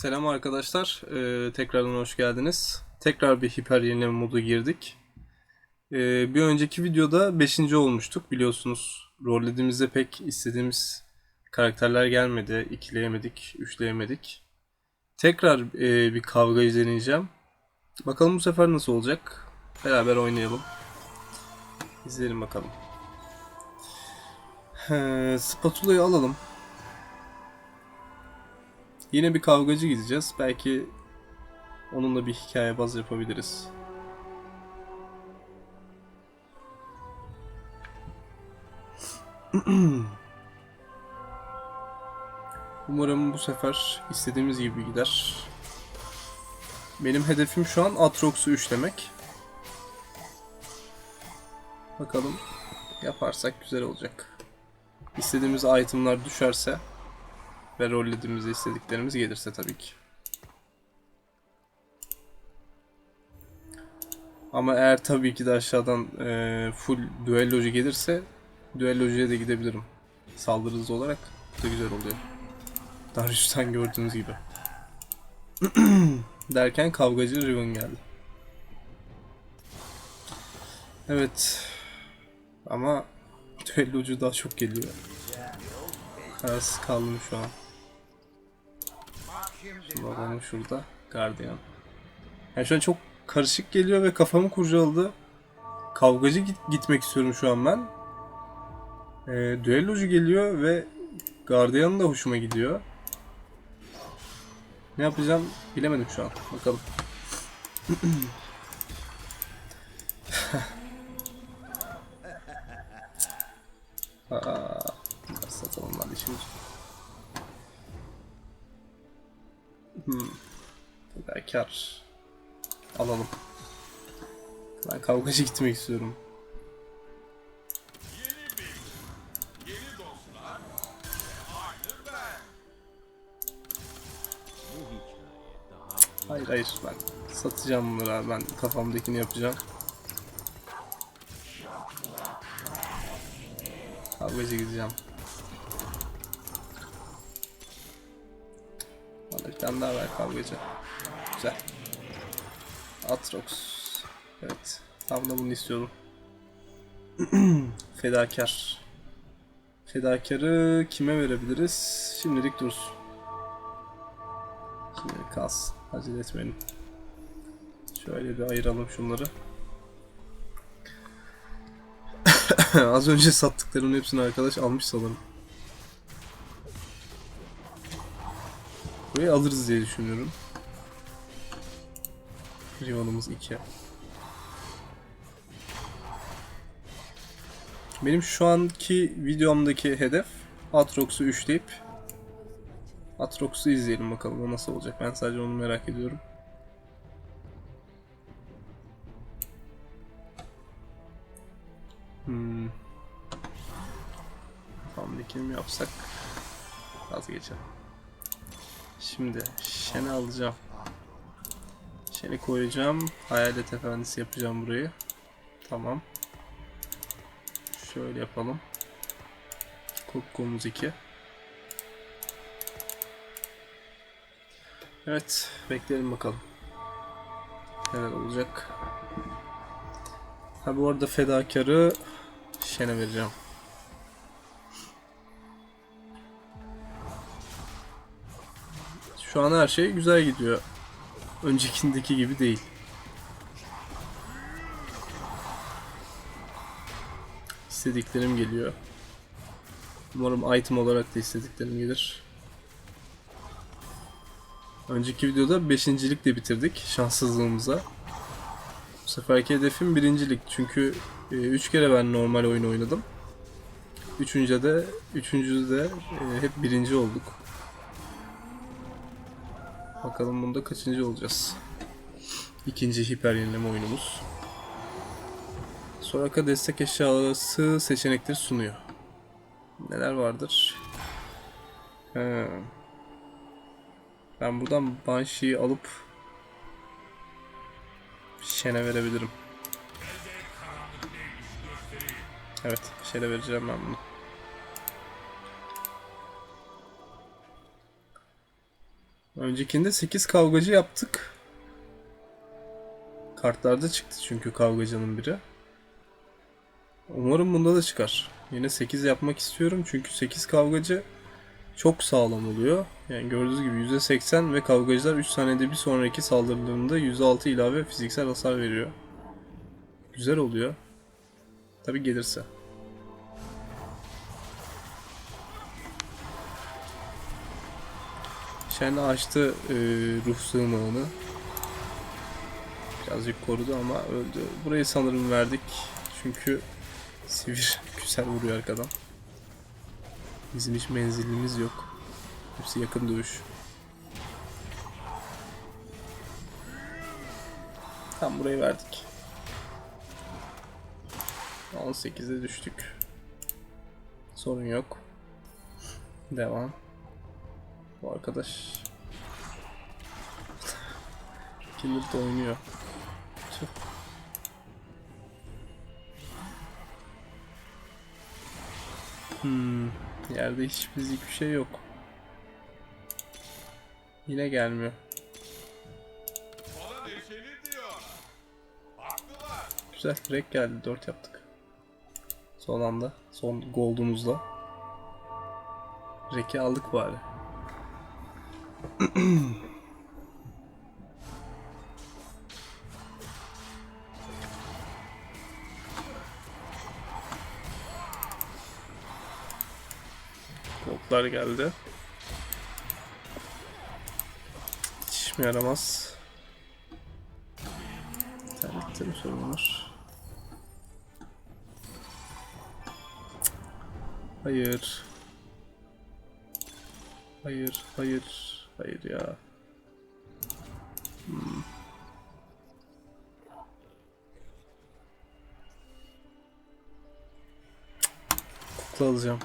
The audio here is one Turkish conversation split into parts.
Selam arkadaşlar. Ee, tekrardan hoş geldiniz. Tekrar bir hiper yenileme modu girdik. Ee, bir önceki videoda 5. olmuştuk biliyorsunuz. Rollediğimizde pek istediğimiz karakterler gelmedi. İkileyemedik, üçleyemedik. Tekrar e, bir kavga deneyeceğim. Bakalım bu sefer nasıl olacak. Beraber oynayalım. İzleyelim bakalım. Ee, spatula'yı alalım. Yine bir kavgacı gideceğiz. Belki onunla bir hikaye baz yapabiliriz. Umarım bu sefer istediğimiz gibi gider. Benim hedefim şu an Atrox'u üçlemek. Bakalım yaparsak güzel olacak. İstediğimiz itemlar düşerse ve rollediğimizde istediklerimiz gelirse tabii ki. Ama eğer tabii ki de aşağıdan e, full düellocu gelirse düellocuya da gidebilirim. Saldırı hızı olarak da güzel oluyor. Darius'tan gördüğünüz gibi. Derken kavgacı Riven geldi. Evet. Ama düellocu daha çok geliyor. Kararsız kaldım şu an. Adamım şurada. Guardian. Yani şu an çok karışık geliyor ve kafamı kurcaladı. Kavgacı git gitmek istiyorum şu an ben. E, düellocu geliyor ve Guardian da hoşuma gidiyor. Ne yapacağım bilemedim şu an. Bakalım. Fedakar. Alalım. Ben kavgacı gitmek istiyorum. Hayır hayır ben satacağım bunları abi. ben kafamdakini yapacağım. Kavgacı gideceğim. Bana bir tane daha ver kavgacı. Güzel. Atrox. Evet. Tam da bunu istiyorum. Fedakar. Fedakarı kime verebiliriz? Şimdilik dursun. Şimdilik kalsın. Acele etmeyelim. Şöyle bir ayıralım şunları. Az önce sattıklarımın hepsini arkadaş almış sanırım. Burayı alırız diye düşünüyorum. Rivalımız 2. Benim şu anki videomdaki hedef Atrox'u üçleyip Atrox'u izleyelim bakalım o nasıl olacak. Ben sadece onu merak ediyorum. Hmm. Kafamdakini mi yapsak? Vazgeçelim. Şimdi Shen'i alacağım. Shen'i koyacağım. Hayalet efendisi yapacağım burayı. Tamam. Şöyle yapalım. Kokkomuz 2. Evet, bekleyelim bakalım. Neler olacak. Ha bu arada fedakarı Shen'e vereceğim. Şu an her şey güzel gidiyor. Öncekindeki gibi değil. İstediklerim geliyor. Umarım item olarak da istediklerim gelir. Önceki videoda beşincilikle bitirdik şanssızlığımıza. Bu seferki hedefim birincilik çünkü 3 kere ben normal oyun oynadım. Üçüncüde de, üçüncüde de e, hep birinci olduk. Bakalım bunda kaçıncı olacağız. İkinci hiper yenileme oyunumuz. Soraka destek eşyası seçenekleri sunuyor. Neler vardır? He. Ben buradan Banshee'yi alıp Shen'e verebilirim. Evet, Shen'e vereceğim ben bunu. Öncekinde 8 kavgacı yaptık. Kartlarda çıktı çünkü kavgacının biri. Umarım bunda da çıkar. Yine 8 yapmak istiyorum çünkü 8 kavgacı çok sağlam oluyor. Yani gördüğünüz gibi %80 ve kavgacılar 3 saniyede bir sonraki saldırılarında %6 ilave fiziksel hasar veriyor. Güzel oluyor. Tabi gelirse. Shen açtı e, ruh sığınağını. Birazcık korudu ama öldü. Burayı sanırım verdik. Çünkü sivir güzel vuruyor arkadan. Bizim hiç menzilimiz yok. Hepsi yakın dövüş. Tam burayı verdik. 18'e düştük. Sorun yok. Devam. Arkadaş Killer de oynuyor. Tüh. Hmm, yerde hiç fizik bir şey yok. Yine gelmiyor. Güzel, direkt geldi. 4 yaptık. Son anda. Son gold'umuzla. Reki aldık bari. Gold'lar geldi. Hiç işime yaramaz. İnternette mi sorun var? Hayır. Hayır, hayır, hayır ya. Hmm. Kukla alacağım.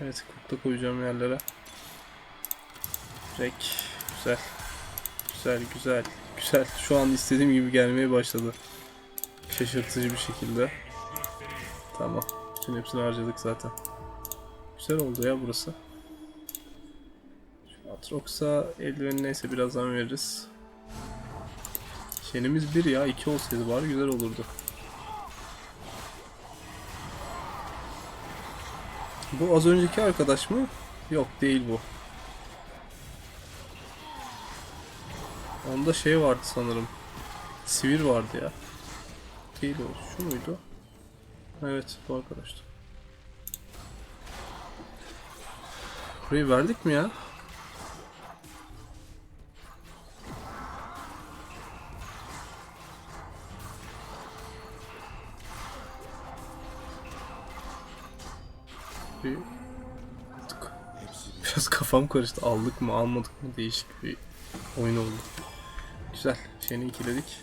Evet, kukla koyacağım yerlere. Rek, güzel. Güzel, güzel, güzel. Şu an istediğim gibi gelmeye başladı. Şaşırtıcı bir şekilde. Tamam. Bütün hepsini harcadık zaten. Güzel oldu ya burası. Şu Atrox'a eldiveni neyse birazdan veririz. Şenimiz bir ya. iki olsaydı bari güzel olurdu. Bu az önceki arkadaş mı? Yok değil bu. Onda şey vardı sanırım. Sivir vardı ya. Değil o. Şu muydu? Evet bu arkadaştı. Burayı verdik mi ya? Bir... Biraz kafam karıştı. Aldık mı almadık mı değişik bir oyun oldu. Güzel. Şeyini ikiledik.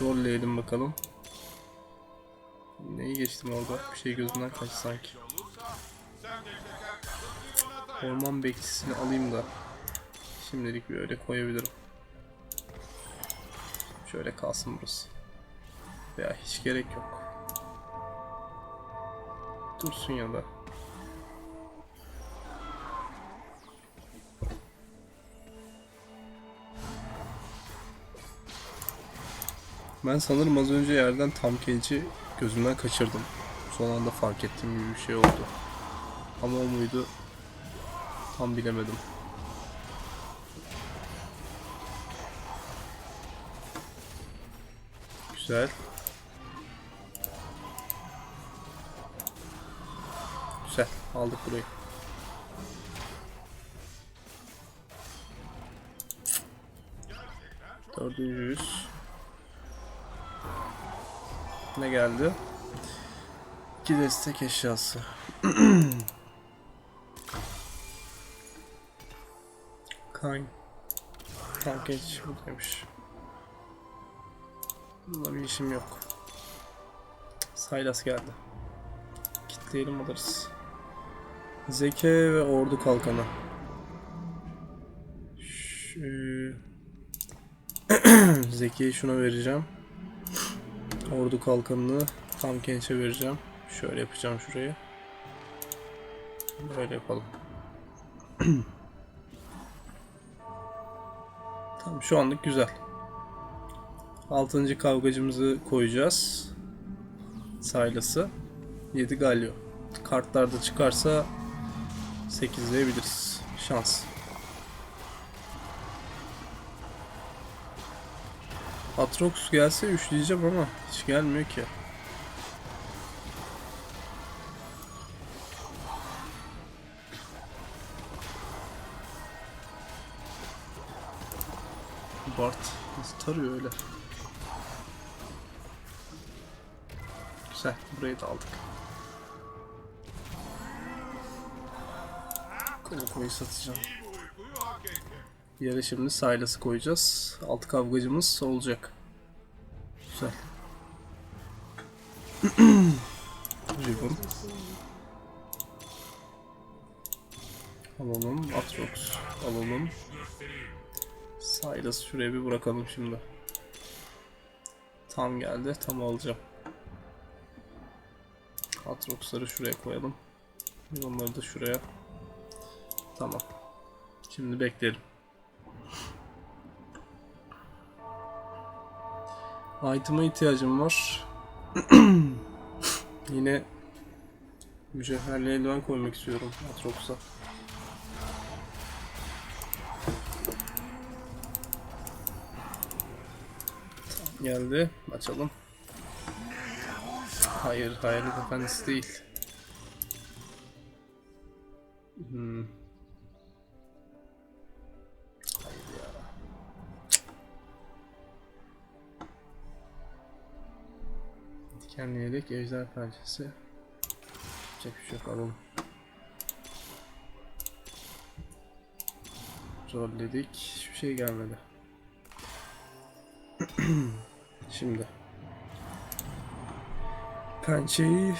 Rolleyelim bakalım. Neyi geçtim orada? Bir şey gözümden kaçtı sanki. Orman bekçisini alayım da şimdilik böyle koyabilirim. Şöyle kalsın burası. Veya hiç gerek yok. Dursun ya da. Ben sanırım az önce yerden tam kenci gözümden kaçırdım. Son anda fark ettiğim gibi bir şey oldu. Ama o muydu Tam bilemedim. Güzel. Güzel. Aldık burayı. Dördüncü yüz. Ne geldi? İki destek eşyası. Kayn. Tamam geç buradaymış. Bununla bir işim yok. Saylas geldi. Kitleyelim alırız. Zeke ve ordu kalkanı. Şu... Zeke'yi şuna vereceğim. Ordu kalkanını tam gençe vereceğim. Şöyle yapacağım şurayı. Böyle yapalım. tamam şu anlık güzel. Altıncı kavgacımızı koyacağız. Saylası. 7 galyo. Kartlarda çıkarsa 8 diyebiliriz. Şans. Atrox gelse üçleyeceğim ama hiç gelmiyor ki. Bart nasıl tarıyor öyle? Güzel, burayı da aldık. Koyu satacağım. Yere şimdi Silas'ı koyacağız. Alt kavgacımız olacak. Güzel. Ribbon. Alalım. Atrox. Alalım. Silas'ı şuraya bir bırakalım şimdi. Tam geldi. Tam alacağım. Atrox'ları şuraya koyalım. Onları da şuraya. Tamam. Şimdi bekleyelim. Item'a ihtiyacım var. Yine mücevherli eldiven koymak istiyorum Atrox'a. Geldi. Açalım. Hayır, hayalet efendisi değil. Hmm. Dikenli yelek, ejder pençesi. Yapacak bir şey yok alalım. Rolledik. Hiçbir şey gelmedi. Şimdi. Pençeyi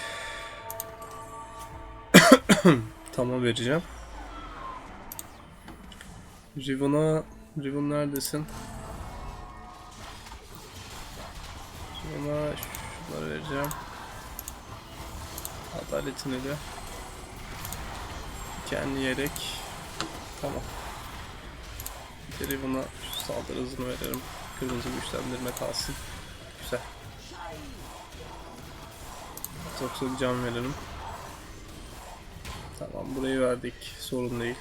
tamam vereceğim. Riven'a Riven neredesin? Riven'a şunları vereceğim. Adaletini de. Kendi yelek. Tamam. Riven'a şu saldırı hızını veririm. Kırmızı güçlendirme kalsın. Güzel. Yoksa bir can veririm. Tamam burayı verdik. Sorun değil.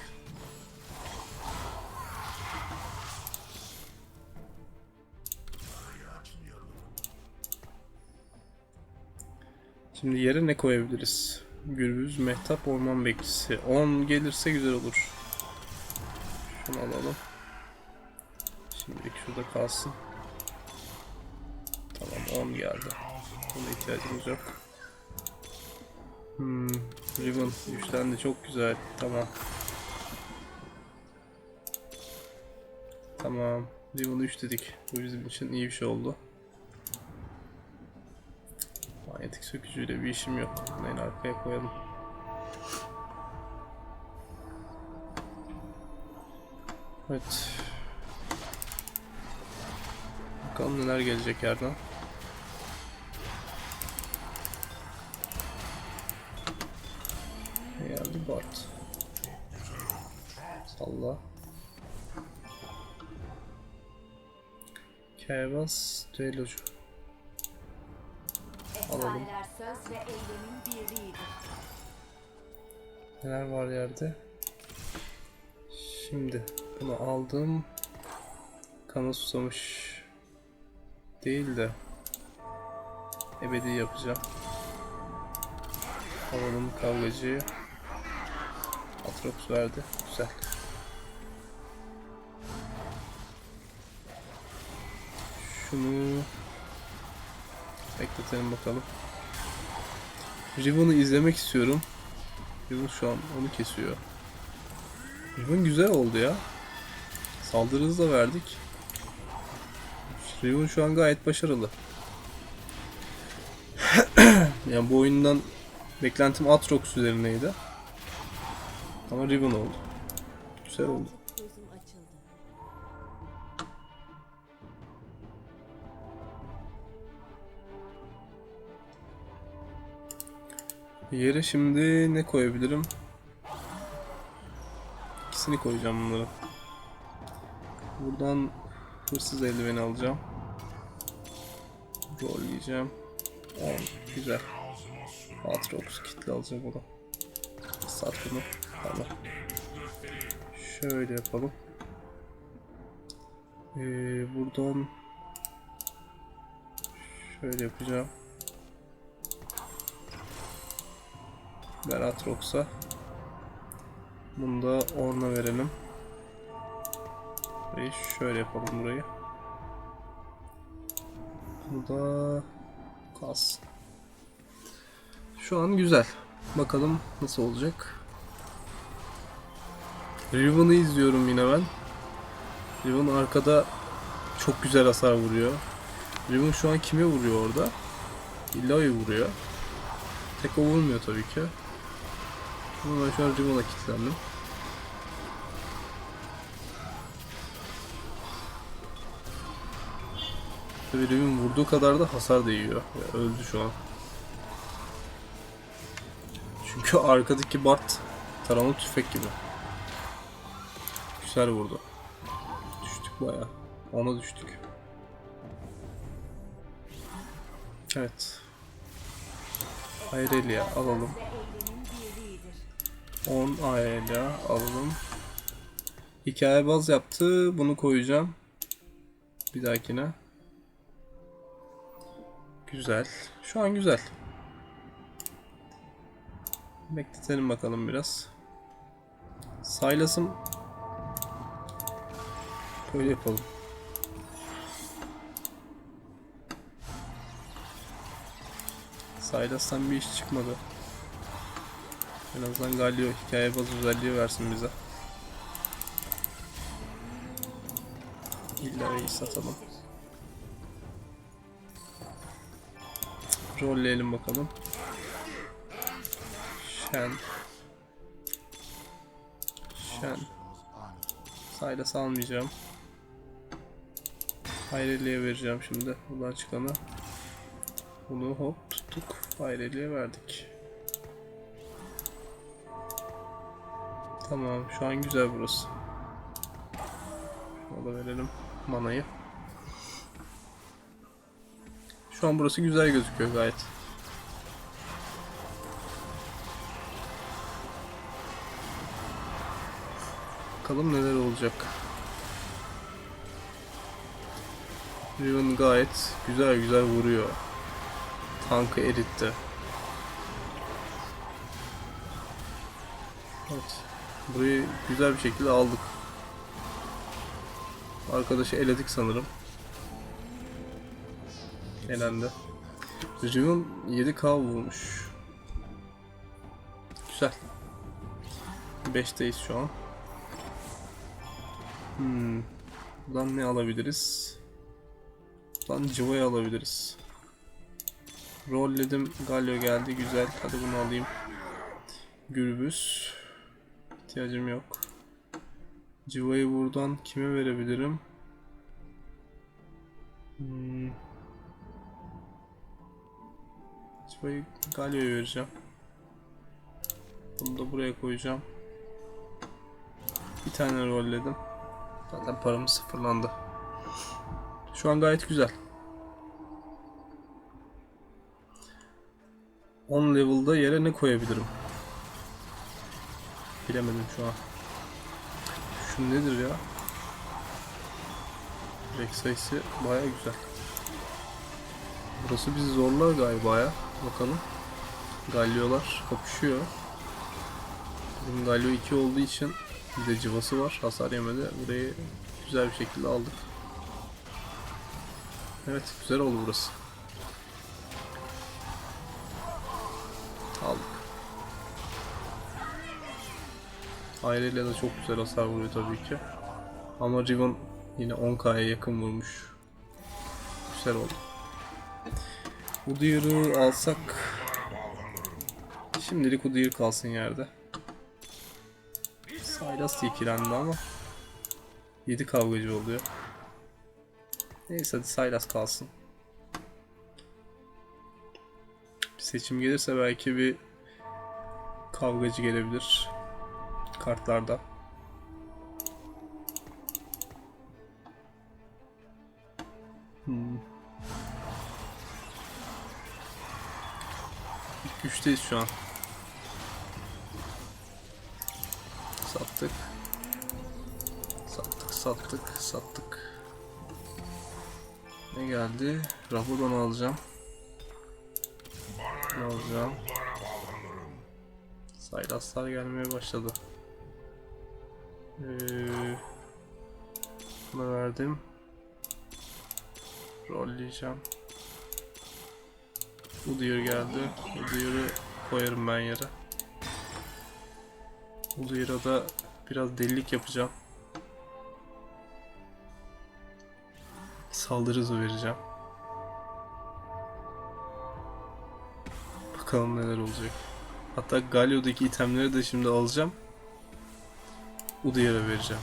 Şimdi yere ne koyabiliriz? Gürbüz, Mehtap, Orman Bekçisi. 10 gelirse güzel olur. Şunu alalım. Şimdilik şurada kalsın. Tamam 10 geldi. Buna ihtiyacımız yok. Hmm, Ribbon güçlendi çok güzel. Tamam. Tamam. Ribbon'u 3 dedik. Bu bizim için iyi bir şey oldu. Manyetik sökücüyle bir işim yok. En arkaya koyalım. Evet. Bakalım neler gelecek yerden. Ne geldi Bart? Salla. Kervans düellocu. Alalım. Neler var yerde? Şimdi bunu aldım. Kana susamış değil de ebedi yapacağım. Alalım kavgacıyı. Atrox verdi. Güzel. Şunu bekletelim bakalım. Riven'ı izlemek istiyorum. Riven şu an onu kesiyor. Riven güzel oldu ya. Saldırı hızı da verdik. Riven şu an gayet başarılı. yani bu oyundan beklentim Atrox üzerineydi. Ama Riven oldu. Güzel oldu. Yere şimdi ne koyabilirim? İkisini koyacağım bunları. Buradan Hırsız eldiveni alacağım. Rolleyeceğim. 10. Güzel. Aatrox kitle alacağım onu. Sat bunu. Tamam. Şöyle yapalım. Ee, buradan şöyle yapacağım. Ver Aatrox'a. Bunu da Orn'a verelim. Ve şöyle yapalım burayı. Bu da kalsın. Şu an güzel. Bakalım nasıl olacak. Riven'ı izliyorum yine ben. Riven arkada çok güzel hasar vuruyor. Riven şu an kime vuruyor orada? Illao'yu vuruyor. Tek o vurmuyor tabii ki. Ama ben şu an Riven'a kilitlendim. Tabii Riven vurduğu kadar da hasar da yiyor. Ya öldü şu an. Çünkü arkadaki Bart taramalı tüfek gibi. Güzel vurdu. Düştük baya. Ona düştük. Evet. Ayrelia alalım. Ve eylemin birliğidir. 10 Ayrelia alalım. Hikaye baz yaptı. Bunu koyacağım. Bir dahakine. Güzel. Şu an güzel. Bekletelim bakalım biraz. Silas'ım Böyle yapalım. Silas'tan bir iş çıkmadı. En azından Galio hikaye baz özelliği versin bize. İlla satalım. Rolleyelim bakalım. Shen. Shen. Silas almayacağım. Hayreli'ye vereceğim şimdi. Buradan çıkanı. Bunu hop tuttuk. Hayreli'ye verdik. Tamam. Şu an güzel burası. Şuna da verelim manayı. Şu an burası güzel gözüküyor gayet. Bakalım neler olacak. Riven gayet güzel güzel vuruyor. Tankı eritti. Burayı güzel bir şekilde aldık. Arkadaşı eledik sanırım. Elendi. Riven 7k vurmuş. Güzel. 5'teyiz şu an. Hmm. Buradan ne alabiliriz? Buradan Civa'yı alabiliriz. Rolledim. Galio geldi. Güzel. Hadi bunu alayım. Gürbüz. İhtiyacım yok. Civa'yı buradan kime verebilirim? Hmm. Civa'yı Galio'ya vereceğim. Bunu da buraya koyacağım. Bir tane rolledim. Zaten paramız sıfırlandı. Şu an gayet güzel. 10 level'da yere ne koyabilirim? Bilemedim şu an. Şu nedir ya? Rex sayısı baya güzel. Burası bizi zorlar galiba ya. Bakalım. Galiolar kapışıyor. Bizim Galio 2 olduğu için bir de cıvası var. Hasar yemedi. Burayı güzel bir şekilde aldık. Evet güzel oldu burası. Aileyle de çok güzel hasar vuruyor tabii ki. Ama Riven yine 10k'ya yakın vurmuş. Güzel oldu. Udyr'ı alsak Şimdilik Udyr kalsın yerde. Sylas da ikilendi ama 7 kavgacı oluyor. Neyse hadi Sylas kalsın. Bir seçim gelirse belki bir kavgacı gelebilir kartlarda. Hmm. İlk üçteyiz şu an. Sattık. Sattık, sattık, sattık. Ne geldi? Rabudan alacağım. Ne alacağım? Saylaslar gelmeye başladı. Ee, verdim. Rolleyeceğim. Udyr geldi. Udyr'ı koyarım ben yere. Udyr'a da biraz delilik yapacağım. Saldırı hızı vereceğim. Bakalım neler olacak. Hatta Galio'daki itemleri de şimdi alacağım. Udyr'a vereceğim.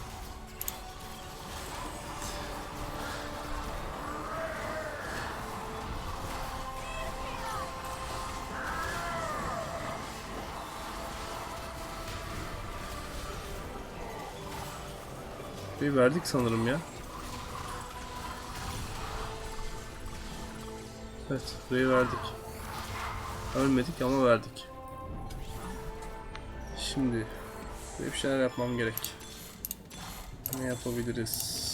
Bir verdik sanırım ya. Evet, burayı verdik. Ölmedik ama verdik. Şimdi böyle bir şeyler yapmam gerek. Ne yapabiliriz?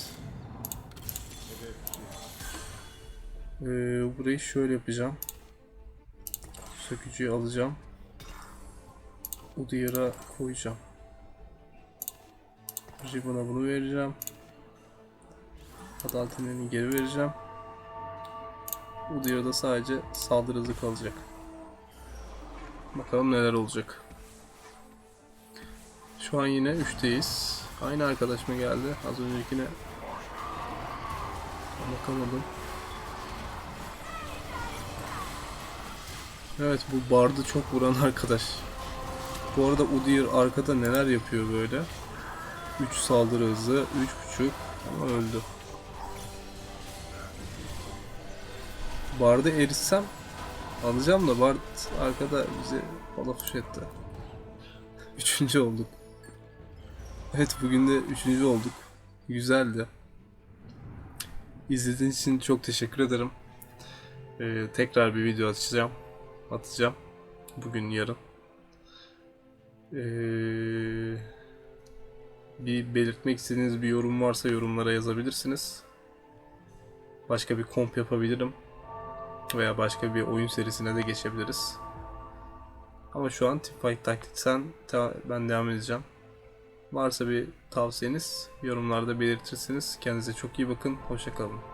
Ee, burayı şöyle yapacağım. Sökücüyü alacağım. Udyr'a koyacağım. Ribbon'a bunu vereceğim. Adaletini geri vereceğim. Udyr'a da sadece saldırı hızı kalacak. Bakalım neler olacak. Şu an yine 3'teyiz. Aynı arkadaş mı geldi? Az öncekine bakamadım. Evet bu bardı çok vuran arkadaş. Bu arada Udyr arkada neler yapıyor böyle? 3 saldırı hızı, 3.5 ama öldü. Bard'ı eritsem alacağım da Bard arkada bizi balafuş etti. Üçüncü olduk. Evet bugün de üçüncü olduk. Güzeldi. İzlediğiniz için çok teşekkür ederim. Ee, tekrar bir video atacağım. Atacağım. Bugün yarın. Ee, bir belirtmek istediğiniz bir yorum varsa yorumlara yazabilirsiniz. Başka bir komp yapabilirim. Veya başka bir oyun serisine de geçebiliriz. Ama şu an Teamfight Tactics'ten te- ben devam edeceğim. Varsa bir tavsiyeniz yorumlarda belirtirsiniz. Kendinize çok iyi bakın. Hoşçakalın.